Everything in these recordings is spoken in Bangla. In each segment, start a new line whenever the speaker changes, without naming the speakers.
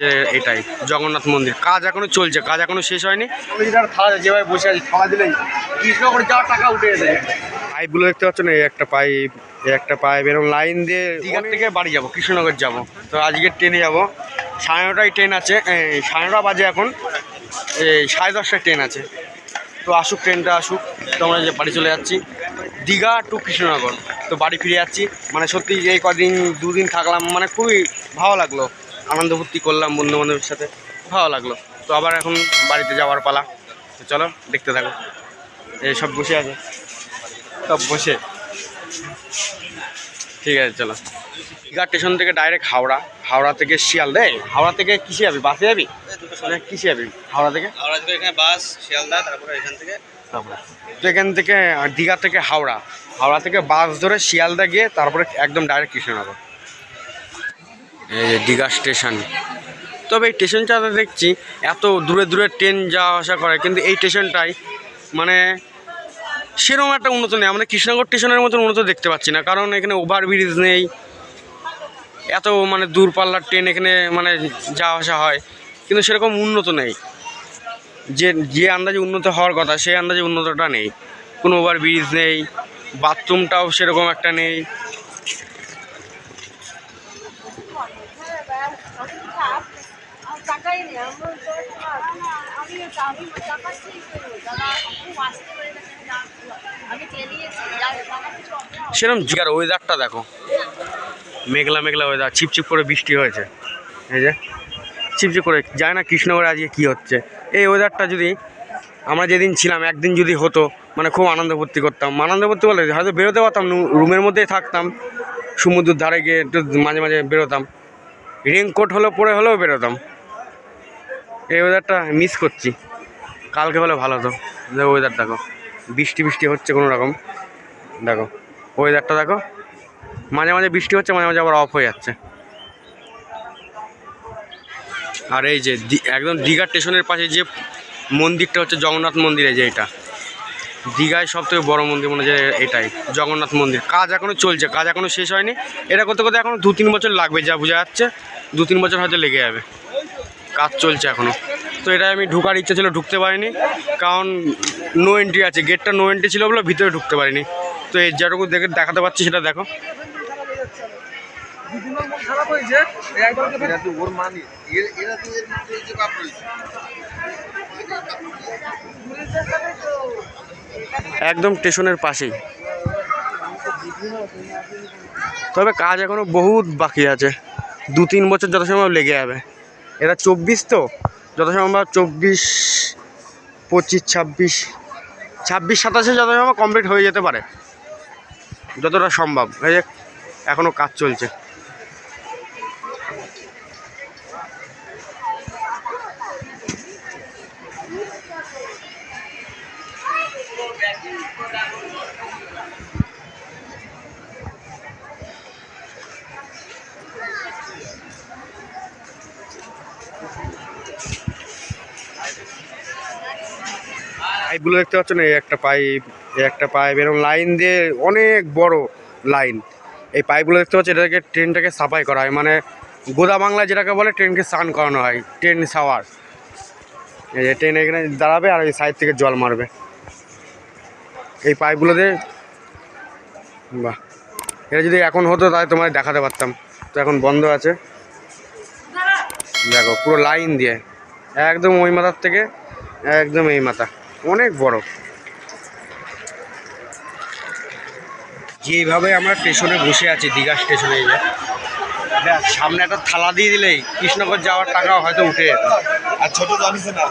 যে এটাই জগন্নাথ মন্দির। কাজ এখনও চলছে কাজ এখনও শেষ হয়নি। যেভাবে বসে আছি থালা দিলেই। কৃষ্ণগড় যাওয়ার টাকা উঠে গেছে। পাইপগুলো দেখতে পাচ্ছ না একটা পাইপ একটা পাইপ এরকম লাইন দিয়ে দীঘার থেকে বাড়ি যাব কৃষ্ণনগর যাব। তো আজকে ট্রেনে যাব। সাড়ে নটায় ট্রেন আছে সাড়ে নটা বাজে এখন। এই সাড়ে দশটায় ট্রেন আছে। তো আসুক ট্রেনটা আসুক। তো আমরা যে বাড়ি চলে যাচ্ছি দীঘা টু কৃষ্ণনগর। তো বাড়ি ফিরে যাচ্ছি। মানে সত্যি এই কদিন দুদিন থাকলাম মানে খুবই ভালো লাগল। আনন্দ ফুর্তি করলাম বন্ধু বান্ধবের সাথে। ভালো লাগল। তো আবার এখন বাড়িতে যাওয়ার পালা। তো চলো দেখতে থাকো। এই সব বসে আছে। সব বসে। ঠিক আছে চলো। দীঘা স্টেশন থেকে ডাইরেক্ট হাওড়া। হাওড়া থেকে শিয়ালদা। হাওড়া থেকে কিসে যাবি? বাসে যাবি? কিসে যাবি? হাওড়া থেকে?
আমরা থেকে এখানে বাস শিয়ালদা তারপরে এখান থেকে
তো এখান থেকে দীঘা থেকে হাওড়া। হাওড়া থেকে বাস ধরে শিয়ালদা গিয়ে তারপরে একদম ডাইরেক্ট কৃষ্ণনগর। দীঘা স্টেশন। তবে এই স্টেশনটাতে দেখছি, এত দূরে দূরে ট্রেন যাওয়া আসা করে, কিন্তু এই স্টেশনটাই মানে সেরকম একটা উন্নত নেই। আমরা কৃষ্ণনগর স্টেশনের মতন উন্নত দেখতে পাচ্ছি না, কারণ এখানে ওভারব্রিজ নেই, এত মানে দূরপাল্লার ট্রেন এখানে মানে যাওয়া আসা হয়, কিন্তু সেরকম উন্নত নেই। যে যে আন্দাজে উন্নত হওয়ার কথা, সেই আন্দাজে উন্নতটা নেই। কোনো ওভার ব্রিজ নেই বাথরুমটাও সেরকম একটা নেই
টাকাই নেই আমার তো আমি আমি টাকা ঠিক করব দাদা খুব আসতে পারে না আমি চালিয়েছি টাকা কিছু
সেরকম জিগার ওয়েদারটা দেখো। মেঘলা মেঘলা ওয়েদার চিপচিপ করে বৃষ্টি হয়েছে। এই যে চিপচিপ করে যায় না কৃষ্ণগড়ে আজকে কী হচ্ছে। এই ওয়েদারটা যদি আমরা যেদিন ছিলাম, একদিন যদি হতো মানে খুব আনন্দ ফুর্তি করতাম। আনন্দ ফুর্তি বলে হয়তো বেরোতে পারতাম, রুমের মধ্যেই থাকতাম, সমুদ্রের ধারে গিয়ে একটু মাঝে মাঝে বেরোতাম। রেনকোট হলেও পরে হলেও বেরোতাম। এই ওয়েদারটা মিস করছি। কালকে হলে ভালো হতো। ওয়েদার দেখো। বৃষ্টি বৃষ্টি হচ্ছে কোনো রকম। দেখো ওয়েদারটা দেখো। মাঝে মাঝে বৃষ্টি হচ্ছে, মাঝে মাঝে আবার অফ হয়ে যাচ্ছে। আর এই যে একদম দীঘা স্টেশনের পাশে যে মন্দিরটা হচ্ছে জগন্নাথ মন্দির যে এটা। দীঘায় সব থেকে বড়ো মন্দির মনে হচ্ছে এটাই, জগন্নাথ মন্দির। কাজ এখনও চলছে, কাজ এখনও শেষ হয়নি। এটা করতে করতে এখনও দু তিন বছর লাগবে, যা বোঝা যাচ্ছে। দু তিন বছর হয়তো লেগে যাবে। কাজ চলছে এখনও তো এটা আমি ঢুকার ইচ্ছা ছিল, ঢুকতে পারিনি। কারণ নো এন্ট্রি আছে গেটটা নো এন্ট্রি ছিল বলে ভিতরে ঢুকতে পারিনি। তো এই যেটুকু দেখে দেখাতে পাচ্ছি সেটা দেখো
তো এর মধ্যে এই যে বাপ রয়েছে
একদম স্টেশনের পাশেই। তবে কাজ এখনও বহুত বাকি আছে। দু তিন বছর যত সময় লেগে যাবে। এটা চব্বিশ তো? যত সম্ভব চব্বিশ, পঁচিশ, ছাব্বিশ ছাব্বিশ, সাতাশে যত সম্ভব কমপ্লিট হয়ে যেতে পারে। যতটা সম্ভব। এই যে এখনও কাজ চলছে। পাইপগুলো দেখতে পাচ্ছ না এই একটা পাইপ, এই একটা পাইপ, এরকম লাইন দিয়ে অনেক বড় লাইন। এই পাইপগুলো দেখতে পাচ্ছ এটাকে ট্রেনটাকে সাফাই করা হয়। মানে গোদা বাংলায় যেটাকে বলে, ট্রেনকে স্নান করানো হয়, ট্রেন সাওয়ার। এই যে ট্রেন এখানে দাঁড়াবে আর ওই সাইড থেকে জল মারবে। এই পাইপগুলো দিয়ে, বাহ। এটা যদি এখন হতো, তাহলে তোমায় দেখাতে পারতাম। তো এখন বন্ধ আছে। দেখো, পুরো লাইন দিয়ে। একদম ওই মাথার থেকে, একদম এই মাথা। অনেক বড়। যেভাবে আমরা স্টেশনে বসে আছি দীঘা স্টেশনে এই যে, সামনে একটা থালা দিয়ে দিলেই কৃষ্ণগর যাওয়ার টাকা হয়তো উঠে যেত।
আর ছোট জানিস না।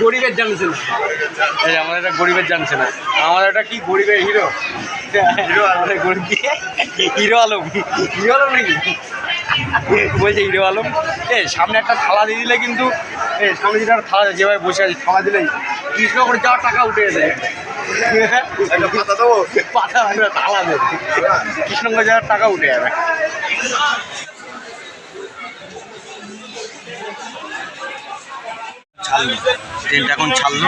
গরিবের জানছে না। এই আমাদের একটা গরিবের জানছে না। আমাদের একটা কি গরিবের হিরো? হিরো আমাদের গরিব হিরো আলম। হিরো আলম নাকি? বলছে হিরো আলম। এ সামনে একটা থালা দিয়ে দিলে কিন্তু এ সামনে যেটা থালা যেভাবে বসে আছে থালা দিলেই কৃষ্ণগর যাওয়ার টাকা উঠে যেতে
একটা পাতা দেবো?
পাতা হবে না, থালা দেবে। কৃষ্ণগঞ্জ যাওয়ার টাকা উঠে যাবে। ছাড়লো। ট্রেনটা এখন ছাড়লো।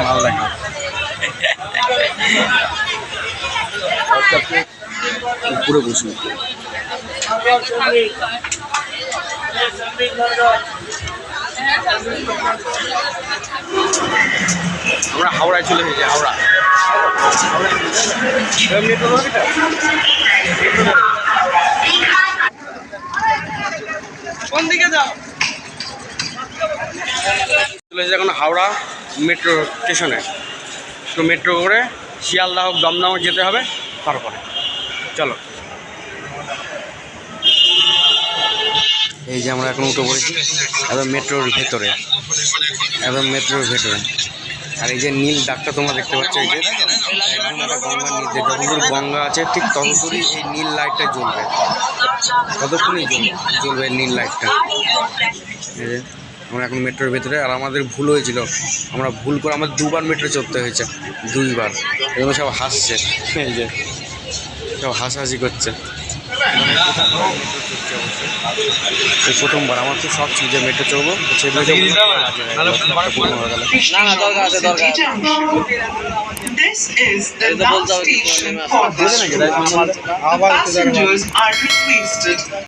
ভালো লাগে পুরো বসুন আমরা হাওড়ায় চলে এসেছি, হাওড়া।
কোন দিকে যাও
চলে এসেছি এখন হাওড়া মেট্রো স্টেশনে তো মেট্রো করে শিয়ালদাহ দমদম যেতে হবে, তারপরে। চলো। এই যে আমরা এখন উঠে পড়েছি একদম মেট্রোর ভেতরে, একদম মেট্রোর ভেতরে। আর এই যে নীল ডাকটা তোমরা দেখতে পাচ্ছ, এই যে গঙ্গার নিচে যতদূর গঙ্গা আছে, ঠিক ততদূরই এই নীল লাইটটা জ্বলবে। ততক্ষণই জ্বলবে নীল লাইটটা। আমরা এখন মেট্রোর ভেতরে, আর আমাদের ভুল হয়েছিল। আমরা ভুল করে, আমাদের দুবার মেট্রো চড়তে হয়েছে, দুইবার। এগুলো সব হাসছে, এই যে। সব হাসাহাসি করছে। এই প্রথমবার আমার তো শখ ছিল যে মেট্রো চড়বো সেগুলো
না না দরকার আছে দরকার
This is the last station for this route. Passengers are requested